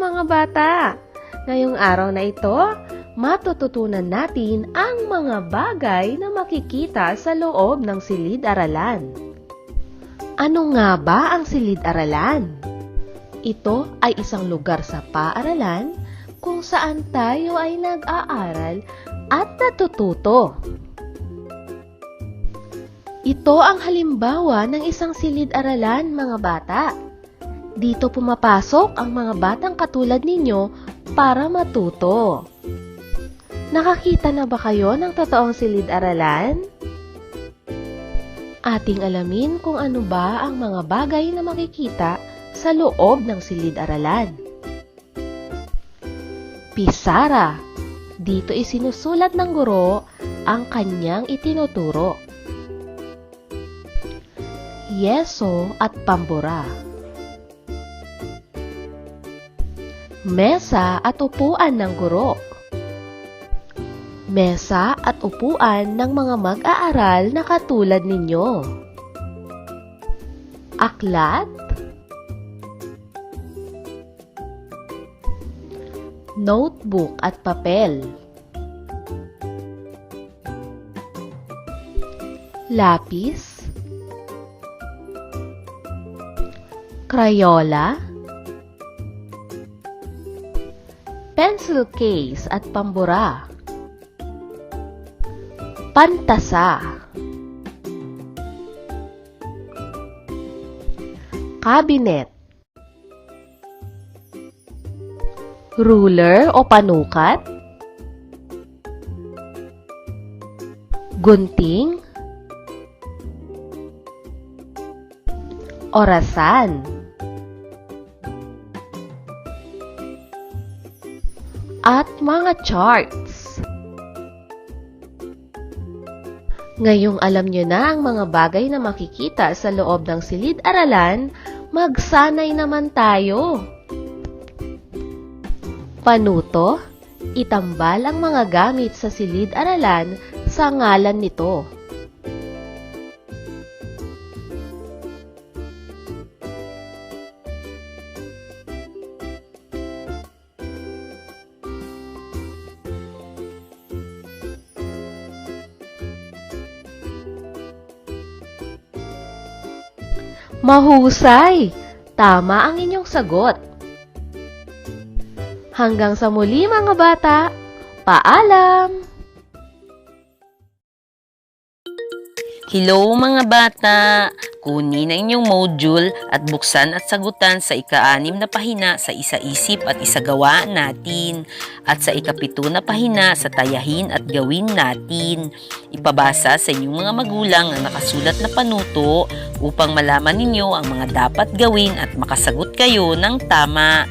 mga bata! Ngayong araw na ito, matututunan natin ang mga bagay na makikita sa loob ng silid-aralan. Ano nga ba ang silid-aralan? Ito ay isang lugar sa paaralan kung saan tayo ay nag-aaral at natututo. Ito ang halimbawa ng isang silid-aralan, mga bata. Dito pumapasok ang mga batang katulad ninyo para matuto. Nakakita na ba kayo ng totoong silid-aralan? Ating alamin kung ano ba ang mga bagay na makikita sa loob ng silid-aralan. Pisara. Dito isinusulat ng guro ang kanyang itinuturo. Yeso at pambura. Mesa at upuan ng guro. Mesa at upuan ng mga mag-aaral na katulad ninyo. Aklat. Notebook at papel. Lapis. Crayola. Pencil case at pambura. Pantasa. Cabinet. Ruler o panukat. Gunting. Orasan. At mga charts. Ngayong alam nyo na ang mga bagay na makikita sa loob ng silid-aralan, magsanay naman tayo. Panuto, itambal ang mga gamit sa silid-aralan sa ngalan nito. Mahusay! Tama ang inyong sagot. Hanggang sa muli mga bata, paalam! Hello mga bata! Kunin ang inyong module at buksan at sagutan sa ika-anim na pahina sa isa-isip at isagawa natin at sa ikapito na pahina sa tayahin at gawin natin. Ipabasa sa inyong mga magulang ang nakasulat na panuto upang malaman ninyo ang mga dapat gawin at makasagot kayo ng tama.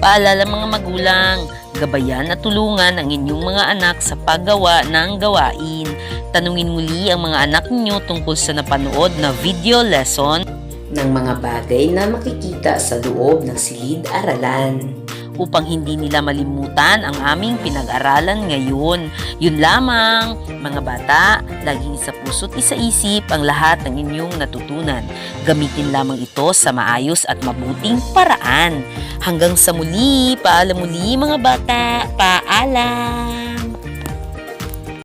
Paalala mga magulang, gabayan at tulungan ang inyong mga anak sa paggawa ng gawain. Tanungin muli ang mga anak ninyo tungkol sa napanood na video lesson ng mga bagay na makikita sa loob ng silid-aralan upang hindi nila malimutan ang aming pinag-aralan ngayon. Yun lamang, mga bata, laging sa puso't isa-isip ang lahat ng inyong natutunan. Gamitin lamang ito sa maayos at mabuting paraan. Hanggang sa muli, paalam muli mga bata, paalam!